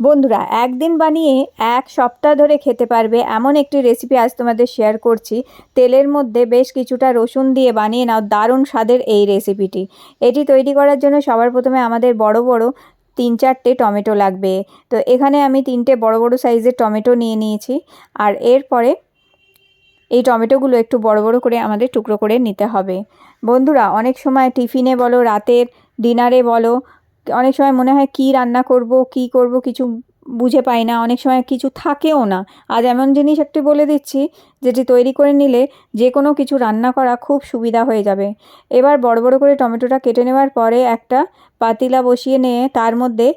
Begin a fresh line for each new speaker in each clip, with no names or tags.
বন্ধুরা, একদিন বানিয়ে এক সপ্তাহ ধরে খেতে পারবে এমন একটি রেসিপি আজ তোমাদের শেয়ার করছি। তেলের মধ্যে বেশ কিছুটা রসুন দিয়ে বানিয়ে নাও, দারুণ স্বাদের এই রেসিপিটি এটি তৈরি করার জন্য সবার প্রথমে আমাদের বড় বড় তিন চারটে টমেটো লাগবে। তো এখানে আমি তিনটে বড় বড় সাইজের টমেটো নিয়ে নিয়েছি আর এরপরে এই টমেটোগুলো একটু বড় বড় করে আমাদের টুকরো করে নিতে হবে। বন্ধুরা, অনেক সময় টিফিনে বলো, রাতের ডিনারে বলো অনেক সময় মনে হয় কি রান্না করব, কি করব কিছু বুঝে পাই না, অনেক সময় কিছু থাকেও না। আজ এমন জিনিস একটি বলে দিচ্ছি, যেটি তৈরি করে নিলে যে কোনো কিছু রান্না করা খুব সুবিধা হয়ে যাবে। এবার বড় বড় করে টমেটোটা কেটে নেওয়ার পরে একটা পাতিলা বসিয়ে নিয়ে তার মধ্যে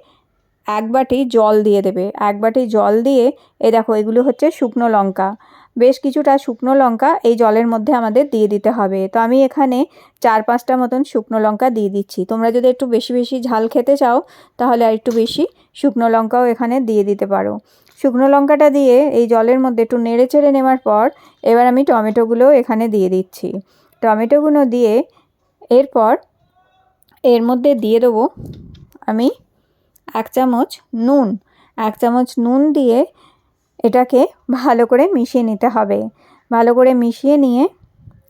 এক বাটি জল দিয়ে দেবে। এক বাটি জল দিয়ে, এ দেখো এগুলো হচ্ছে শুকনো লঙ্কা। বেশ কিছুটা শুকনো লঙ্কা এই জলের মধ্যে আমাদের দিয়ে দিতে হবে। তো আমি এখানে চার পাঁচটা মতন শুকনো লঙ্কা দিয়ে দিচ্ছি। তোমরা যদি একটু বেশি বেশি ঝাল খেতে চাও, তাহলে আর একটু বেশি শুকনো লঙ্কাও এখানে দিয়ে দিতে পারো। শুকনো লঙ্কাটা দিয়ে এই জলের মধ্যে একটু নেড়ে চেড়ে নেওয়ার পর, এবার আমি টমেটোগুলো এখানে দিয়ে দিচ্ছি। টমেটোগুলো দিয়ে এরপর এর মধ্যে দিয়ে দেবো আমি এক চামচ নুন। এক চামচ নুন দিয়ে এটাকে ভালো করে মিশিয়ে নিতে হবে। ভালো করে মিশিয়ে নিয়ে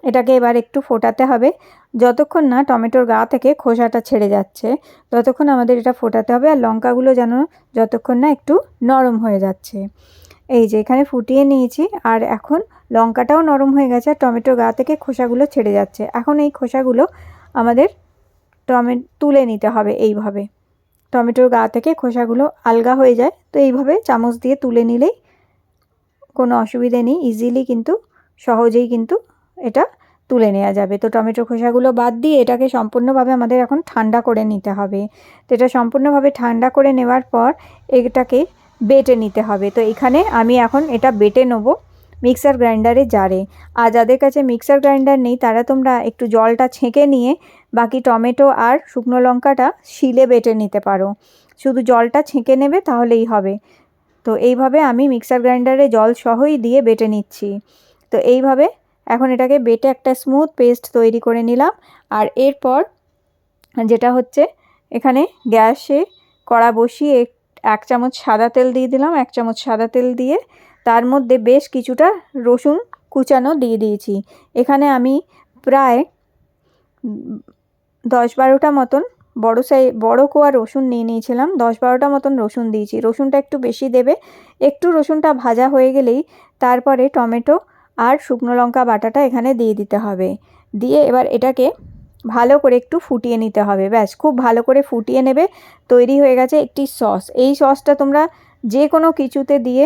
এটাকে এবার একটু ফোটাতে হবে। যতক্ষণ না টমেটোর গা থেকে খোসাটা ছেড়ে যাচ্ছে, ততক্ষণ আমাদের এটা ফোটাতে হবে আর লঙ্কাগুলো যেন যতক্ষণ না একটু নরম হয়ে যাচ্ছে। এই যে এখানে ফুটিয়ে নিয়েছি আর এখন লঙ্কাটাও নরম হয়ে গেছে আর টমেটোর গা থেকে খোসাগুলো ছেড়ে যাচ্ছে। এখন এই খোসাগুলো আমাদের টমে, তুলে নিতে হবে এইভাবে। টমেটোর গা থেকে খোসাগুলো আলগা হয়ে যায়, তো এইভাবে চামচ দিয়ে তুলে নিলেই কোনো অসুবিধে নেই ইজিলি কিন্তু, সহজেই কিন্তু এটা তুলে নেওয়া যাবে। তো টমেটো খোসাগুলো বাদ দিয়ে এটাকে সম্পূর্ণভাবে আমাদের এখন ঠান্ডা করে নিতে হবে। তো এটা সম্পূর্ণভাবে ঠান্ডা করে নেওয়ার পর এটাকে বেটে নিতে হবে। তো এখানে আমি এখন এটা বেটে নেব মিক্সার গ্রাইন্ডারে জারে। আর যাদের কাছে মিক্সার গ্রাইন্ডার নেই, তারা তোমরা একটু জলটা ছেঁকে নিয়ে বাকি টমেটো আর শুকনো লঙ্কাটা শিলে বেটে নিতে পারো। শুধু জলটা ছেঁকে নেবে তাহলেই হবে। তো এইভাবে আমি মিক্সার গ্রাইন্ডারে জল সহই দিয়ে বেটে নিচ্ছি। তো এইভাবে এখন এটাকে বেটে একটা স্মুথ পেস্ট তৈরি করে নিলাম। আর এরপর যেটা হচ্ছে, এখানে গ্যাসে কড়া বসিয়ে এক চামচ সাদা তেল দিয়ে দিলাম, এক চামচ সাদা তেল দিয়ে তার মধ্যে বেশ কিছুটা রসুন কুচানো দিয়ে দিয়েছি। এখানে আমি প্রায় দশ বারোটা মতন বড়ো সাই, বড়ো কোয়া রসুন নিয়ে নিয়েছিলাম। দশ বারোটা মতন রসুন দিয়েছি। রসুনটা একটু বেশি দেবে। একটু রসুনটা ভাজা হয়ে গেলেই তারপরে টমেটো আর শুকনো লঙ্কা বাটাটা এখানে দিয়ে দিতে হবে। দিয়ে এবার এটাকে ভালো করে একটু ফুটিয়ে নিতে হবে। ব্যাস, খুব ভালো করে ফুটিয়ে নেবে। তৈরি হয়ে গেছে একটি সস। এই সসটা তোমরা যে কোনো কিছুতে দিয়ে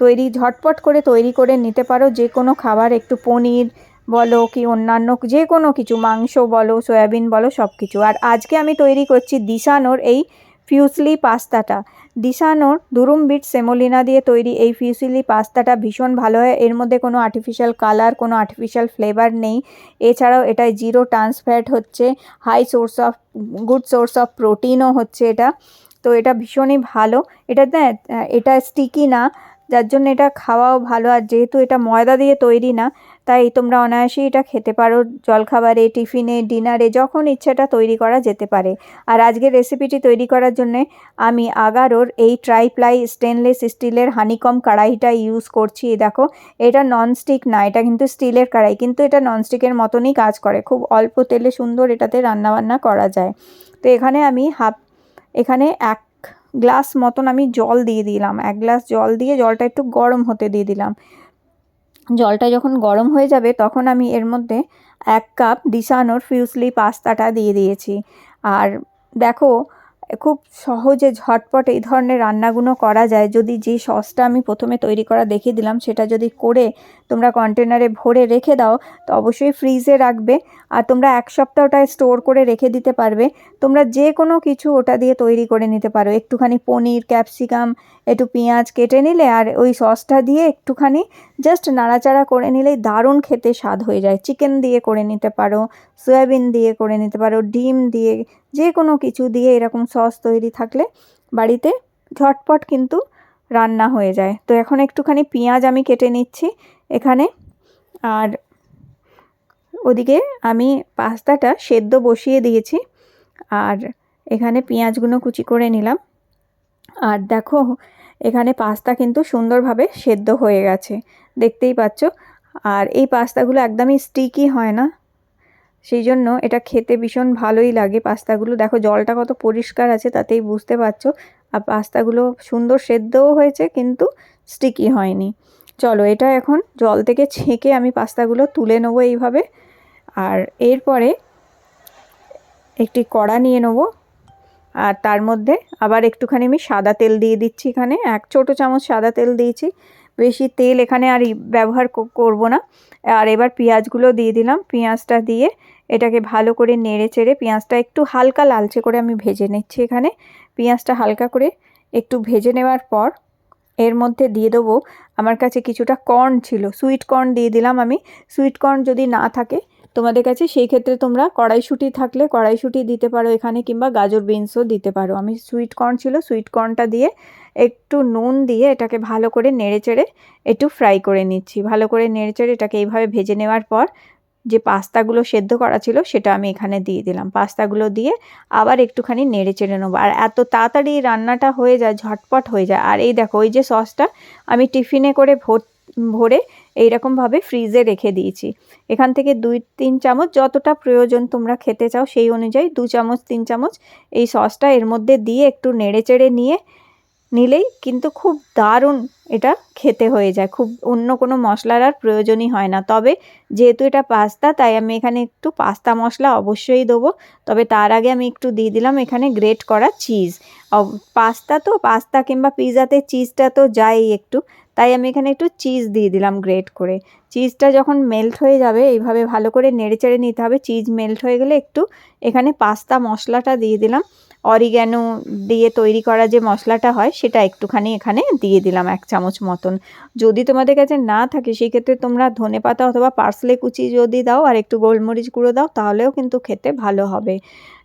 তৈরি, ঝটপট করে তৈরি করে নিতে পারো। যে কোনো খাবার, একটু পনির বলো কি অন্যান্য যে কোনো কিছু, মাংস বলো, সয়াবিন বলো সব কিছু আর আজকে আমি তৈরি করছি দিশানোর এই ফিউসলি পাস্তাটা। দিশানোর দুরুম বিট সেমোলিনা দিয়ে তৈরি এই ফিউসলি পাস্তাটা ভীষণ ভালো হয়। এর মধ্যে কোনো আর্টিফিশিয়াল কালার কোনো আর্টিফিশিয়াল ফ্লেভার নেই। এছাড়াও এটায় জিরো ট্রান্সফ্যাট হচ্ছে high source of good source of প্রোটিনও হচ্ছে এটা। তো এটা ভীষণই ভালো। এটা এটা স্টিকি না। যার জন্য এটা খাওয়াও ভালো। আর যেহেতু এটা ময়দা দিয়ে তৈরি না, তাই তোমরা অনায়াসেই এটা খেতে পারো। জলখাবারে, টিফিনে, ডিনারে, যখন ইচ্ছাটা তৈরি করা যেতে পারে। আর আজকের রেসিপিটি তৈরি করার জন্যে আমি আগারোর এই ট্রাইপ্লাই স্টেনলেস স্টিলের হানিকম কড়াইটা ইউজ করছি। দেখো, এটা ননস্টিক না, এটা কিন্তু স্টিলের কড়াই, কিন্তু এটা ননস্টিকের মতনই কাজ করে। খুব অল্প তেলে সুন্দর এটাতে রান্নাবান্না করা যায়। তো এখানে আমি হাফ, এখানে এক গ্লাস মতন আমি জল দিয়ে দিলাম। এক গ্লাস জল দিয়ে জলটা একটু গরম হতে দিয়ে দিলাম। জলটা যখন গরম হয়ে যাবে, তখন আমি এর মধ্যে এক কাপ দিশানোর ফিউসলি পাস্তাটা দিয়ে দিয়েছি। আর দেখো খুব সহজে ঝটপট এই ধরনের রান্নাগুলো করা যায়। যদি যে সসটা আমি প্রথমে তৈরি করা দেখিয়ে দিলাম, সেটা যদি করে তোমরা কন্টেনারে ভরে রেখে দাও, তো অবশ্যই ফ্রিজে রাখবে। আর তোমরা এক সপ্তাহ স্টোর করে রেখে দিতে পারবে। তোমরা যে কোনো কিছু ওটা দিয়ে তৈরি করে নিতে পারো। একটুখানি পনির ক্যাপসিকাম একটু পেঁয়াজ কেটে নিলে আর ওই সসটা দিয়ে একটুখানি জাস্ট নাড়াচাড়া করে নিলেই দারুণ খেতে স্বাদ হয়ে যায়। চিকেন দিয়ে করে নিতে পারো সয়াবিন দিয়ে করে নিতে পারো, ডিম দিয়ে যে কোনো কিছু দিয়ে এরকম সস তৈরি থাকলে বাড়িতে ঝটপট কিন্তু রান্না হয়ে যায়। তো এখন একটুখানি পেঁয়াজ আমি কেটে নিচ্ছি এখানে। আর ওদিকে আমি পাস্তাটা সেদ্ধ বসিয়ে দিয়েছি। আর এখানে পেঁয়াজগুলো কুচি করে নিলাম। আর দেখো, এখানে পাস্তা কিন্তু সুন্দরভাবে সেদ্ধ হয়ে গেছে। দেখতেই পাচ্ছ। আর এই পাস্তাগুলো একদমই স্টিকি হয় না। সেই জন্য এটা খেতে ভীষণ ভালোই লাগে পাস্তাগুলো। দেখো, জলটা কত পরিষ্কার আছে তাতেই বুঝতে পারছ। আর পাস্তাগুলো সুন্দর সেদ্ধও হয়েছে কিন্তু স্টিকি হয়নি। চলো, এটা এখন জল থেকে ছেঁকে আমি পাস্তাগুলো তুলে নেব এইভাবে। আর এরপরে একটি কড়া নিয়ে নেব। আর তার মধ্যে আবার একটুখানি আমি সাদা তেল দিয়ে দিচ্ছি এখানে। এক ছোটো চামচ সাদা তেল দিয়েছি। বেশি তেল এখানে আর ব্যবহার করব না। আর এবার পেঁয়াজগুলো দিয়ে দিলাম। পেঁয়াজটা দিয়ে এটাকে ভালো করে নেড়ে চেড়ে পেঁয়াজটা একটু হালকা লালচে করে আমি ভেজে নিচ্ছি এখানে। পেঁয়াজটা হালকা করে একটু ভেজে নেওয়ার পর এর মধ্যে দিয়ে দেবো আমার কাছে কিছুটা কর্ন ছিল, সুইট কর্ন দিয়ে দিলাম আমি। সুইট কর্ন যদি না থাকে তোমাদের কাছে সেই ক্ষেত্রে তোমরা কড়াইশুঁটি থাকলে কড়াইশুঁটি দিতে পারো এখানে কিংবা গাজর বিনসও দিতে পারো। আমি সুইট কর্ন ছিল, সুইট কর্নটা দিয়ে একটু নুন দিয়ে এটাকে ভালো করে নেড়ে চেড়ে একটু ফ্রাই করে নিচ্ছি। ভালো করে নেড়ে চেড়ে এটাকে এইভাবে ভেজে নেওয়ার পর যে পাস্তাগুলো সেদ্ধ করা ছিল সেটা আমি এখানে দিয়ে দিলাম। পাস্তাগুলো দিয়ে আবার একটুখানি নেড়ে চেড়ে নেব। আর এত তাড়াতাড়ি রান্নাটা হয়ে যায়, ঝটপট হয়ে যায়। আর এই দেখো, ওই যে সসটা আমি টিফিনে করে ভর ভরে এইরকমভাবে ফ্রিজে রেখে দিয়েছি। এখান থেকে দুই, তিন চামচ যতটা প্রয়োজন তোমরা খেতে চাও সেই অনুযায়ী দু চামচ, তিন চামচ এই সসটা এর মধ্যে দিয়ে একটু নেড়ে চেড়ে নিয়ে নিলেই কিন্তু খুব দারুণ এটা খেতে হয়ে যায়। খুব অন্য কোনো মশলার আর প্রয়োজনই হয় না। তবে যেহেতু এটা পাস্তা, তাই আমি এখানে একটু পাস্তা মশলা অবশ্যই দেবো। তবে তার আগে আমি একটু দিয়ে দিলাম এখানে গ্রেট করা চিজ। পাস্তা তো, পাস্তা কিংবা পিৎজাতে চিজটা তো যায়ই একটু। তাই আমি এখানে একটু চিজ দিয়ে দিলাম গ্রেট করে। চিজটা যখন মেল্ট হয়ে যাবে, এইভাবে ভালো করে নেড়ে চেড়ে নিতে হবে। চিজ মেল্ট হয়ে গেলে একটু এখানে পাস্তা মশলাটা দিয়ে দিলাম। অরিগ্যানো দিয়ে তৈরি করা যে মশলাটা হয়, সেটা একটুখানি এখানে দিয়ে দিলাম এক চামচ মতন। যদি তোমাদের কাছে না থাকে, সেক্ষেত্রে তোমরা ধনে পাতা অথবা পার্সলে কুচি যদি দাও আর একটু গোলমরিচ গুঁড়ো দাও, তাহলেও কিন্তু খেতে ভালো হবে।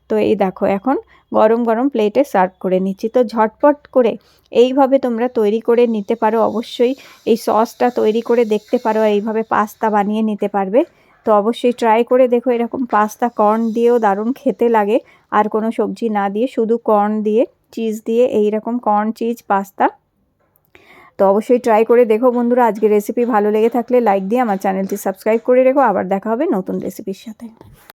তো এই দেখো, এখন গরম গরম প্লেটে সার্ভ করে নিচ্ছি। তো ঝটপট করে এইভাবে তোমরা তৈরি করে নিতে পারো। অবশ্যই এই সসটা তৈরি করে দেখতে পারো আর এইভাবে পাস্তা বানিয়ে নিতে পারবে। তো অবশ্যই ট্রাই করে দেখো, এরকম পাস্তা কর্ন দিয়েও দারুণ খেতে লাগে। আর কোনো সবজি না দিয়ে, শুধু কর্ন দিয়ে চিজ দিয়ে এই রকম কর্ন চিজ পাস্তা তো অবশ্যই ট্রাই করে দেখো বন্ধুরা আজকে রেসিপি ভালো লেগে থাকলে লাইক দিয়ে আমার চ্যানেলটি সাবস্ক্রাইব করে রেখো। আবার দেখা হবে নতুন রেসিপির সাথে।